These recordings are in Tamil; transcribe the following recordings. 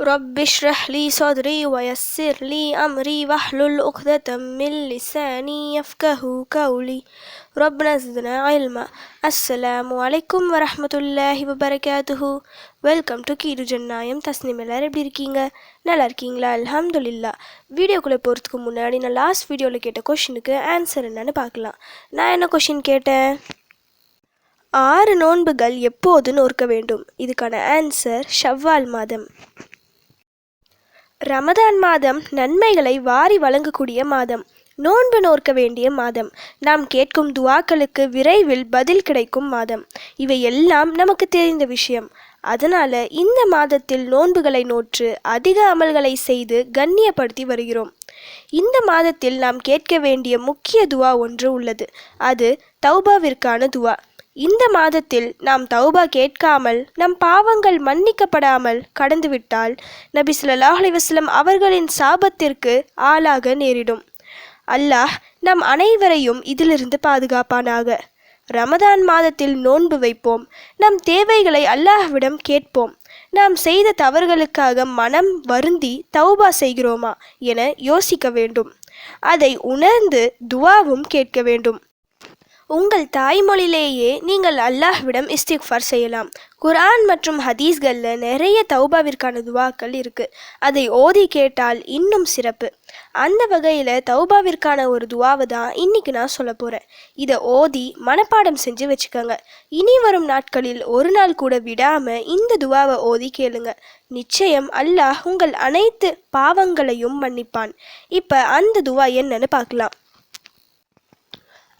رب اشرح لي صدري ويسر لي أمري واحلل عقدة من لساني يفقه قولي ربنا زدنا علما السلام عليكم ورحمة الله وبركاته வெல்கம் டு கீடு ஜன்னாயம் தஸ்னிம் எல்லாரும் எப்படி இருக்கீங்க நல்லா இருக்கீங்களா அல்ஹம்துலில்லா வீடியோக்குள்ளே போகிறதுக்கு முன்னாடி நான் லாஸ்ட் வீடியோவில் கேட்ட கொஷினுக்கு ஆன்சர் என்னன்னு பார்க்கலாம் நான் என்ன கொஷின் கேட்டேன் ஆறு நோன்புகள் எப்போது நோற்க வேண்டும் இதுக்கான ஆன்சர் ஷவ்வால் மாதம் ரமதான் மாதம் நன்மைகளை வாரி வழங்கக்கூடிய மாதம். நோன்பு நோர்க்க வேண்டிய மாதம். நாம் கேட்கும் துவாக்களுக்கு விரைவில் பதில் கிடைக்கும் மாதம். இவை எல்லாம் நமக்கு தெரிந்த விஷயம். அதனால இந்த மாதத்தில் நோன்புகளை நோற்று அதிக அமல்களை செய்து கண்ணியப்படுத்தி வருகிறோம். இந்த மாதத்தில் நாம் கேட்க வேண்டிய முக்கிய துவா ஒன்று உள்ளது. அது தௌபாவிற்கான துவா. இந்த மாதத்தில் நாம் தௌபா கேட்காமல் நம் பாவங்கள் மன்னிக்கப்படாமல் கடந்துவிட்டால் நபி ஸல்லல்லாஹு அலைஹி அவர்களின் சாபத்திற்கு ஆளாக நேரிடும். அல்லாஹ் நம் அனைவரையும் இதிலிருந்து பாதுகாப்பானாக. ரமதான் மாதத்தில் நோன்பு வைப்போம். நம் தேவைகளை அல்லாஹ்விடம் கேட்போம். நாம் செய்த தவறுகளுக்காக மனம் வருந்தி தௌபா செய்கிறோமா என யோசிக்க வேண்டும். அதை உணர்ந்து துவாவும் கேட்க வேண்டும். உங்கள் தாய்மொழியிலேயே நீங்கள் அல்லாஹ்விடம் இஸ்திக்ஃபார் செய்யலாம். குரான் மற்றும் ஹதீஸ்களில் நிறைய தௌபாவிற்கான துவாக்கள் இருக்குது அதை ஓதி கேட்டால் இன்னும் சிறப்பு. அந்த வகையில் தௌபாவிற்கான ஒரு துவாவை தான் இன்னைக்கு நான் சொல்ல போகிறேன் இதை ஓதி மனப்பாடம் செஞ்சு வச்சுக்கோங்க. இனி வரும் நாட்களில் ஒரு நாள் கூட விடாமல் இந்த துவாவை ஓதி கேளுங்க. நிச்சயம் அல்லாஹ் உங்கள் அனைத்து பாவங்களையும் மன்னிப்பான். இப்போ அந்த துவா என்னன்னு பார்க்கலாம்.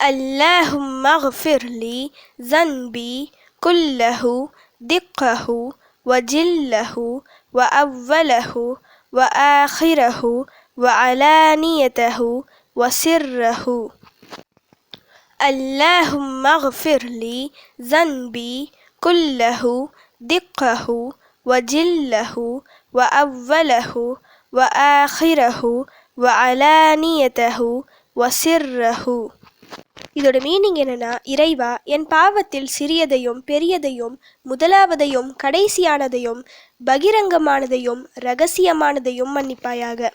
اللهم اغفر لي ذنبي كله دقه وجله وأوله وآخره وعلانيته وسره. اللهم اغفر لي ذنبي كله دقه وجله وأوله وآخره وعلانيته وسره. இதோட மீனிங் என்னன்னா இறைவா என் பாவத்தில் சிறியதையும் பெரியதையும் முதலாவதையும் கடைசியானதையும் பகிரங்கமானதையும் ரகசியமானதையும் மன்னிப்பாயாக.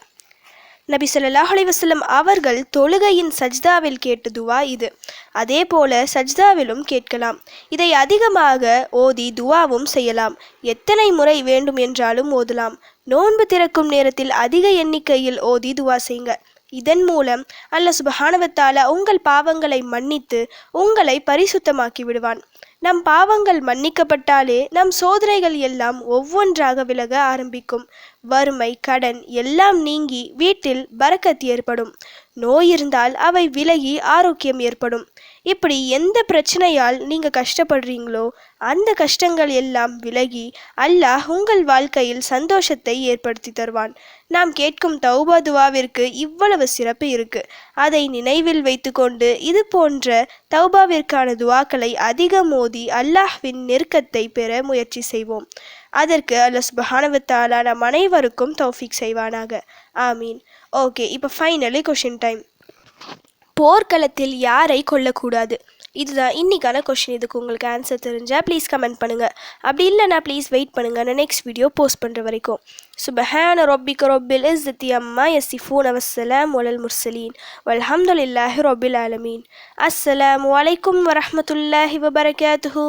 நபி ஸல்லல்லாஹு அலைஹி அவர்கள் தொழுகையின் சஜ்தாவில் கேட்ட துவா இது. அதே போல சஜ்தாவிலும் கேட்கலாம். இதை அதிகமாக ஓதி துவாவும் செய்யலாம். எத்தனை முறை வேண்டும் என்றாலும் ஓதலாம். நோன்பு திறக்கும் நேரத்தில் அதிக எண்ணிக்கையில் ஓதி துவா செய்யுங்க. இதன் மூலம் அல்ல சுபஹானவத்தால உங்கள் பாவங்களை மன்னித்து உங்களை பரிசுத்தமாக்கி விடுவான். நம் பாவங்கள் மன்னிக்கப்பட்டாலே நம் சோதனைகள் எல்லாம் ஒவ்வொன்றாக விலக ஆரம்பிக்கும். வறுமை கடன் எல்லாம் நீங்கி வீட்டில் பரக்கத் ஏற்படும். நோய் இருந்தால் அவை விலகி ஆரோக்கியம் ஏற்படும். இப்படி எந்த பிரச்சனையால் நீங்கள் கஷ்டப்படுறீங்களோ அந்த கஷ்டங்கள் எல்லாம் விலகி அல்லாஹ் உங்கள் வாழ்க்கையில் சந்தோஷத்தை ஏற்படுத்தி தருவான். நாம் கேட்கும் தௌபா துவாவிற்கு இவ்வளவு சிறப்பு இருக்கு. அதை நினைவில் வைத்துக்கொண்டு இது போன்ற தௌபாவிற்கான துவாக்களை அதிகம் மோதி அல்லாஹ்வின் நெருக்கத்தை பெற முயற்சி செய்வோம். அதற்கு அல்ல சுபஹானவத்தாலா நம் அனைவருக்கும் தௌஃபிக் செய்வானாக. ஆமீன். ஓகே இப்போ ஃபைனலி கொஷின் டைம் போர்க்களத்தில் யாரை கொல்லக்கூடாது? இதுதான் இன்னைக்கான கொஷின் இதுக்கு உங்களுக்கு ஆன்சர் தெரிஞ்சால் ப்ளீஸ் கமெண்ட் பண்ணுங்கள் அப்படி இல்லைனா ப்ளீஸ் வெயிட் பண்ணுங்கள் நான் நெக்ஸ்ட் வீடியோ போஸ்ட் பண்ணுற வரைக்கும். சுபஹான ரொப்பிக்க ரொப்பில் இஸ்ஸத்தி அம்மா யசிஃபூன் அவசலாம் ஒலல் முர்சலீன் வல்ஹம்துலில்லாஹி ரொபில் ஆலமீன். அஸ்ஸலாம் அலைக்கும் வரமத்துல்லாஹி வபரகாத்துஹூ.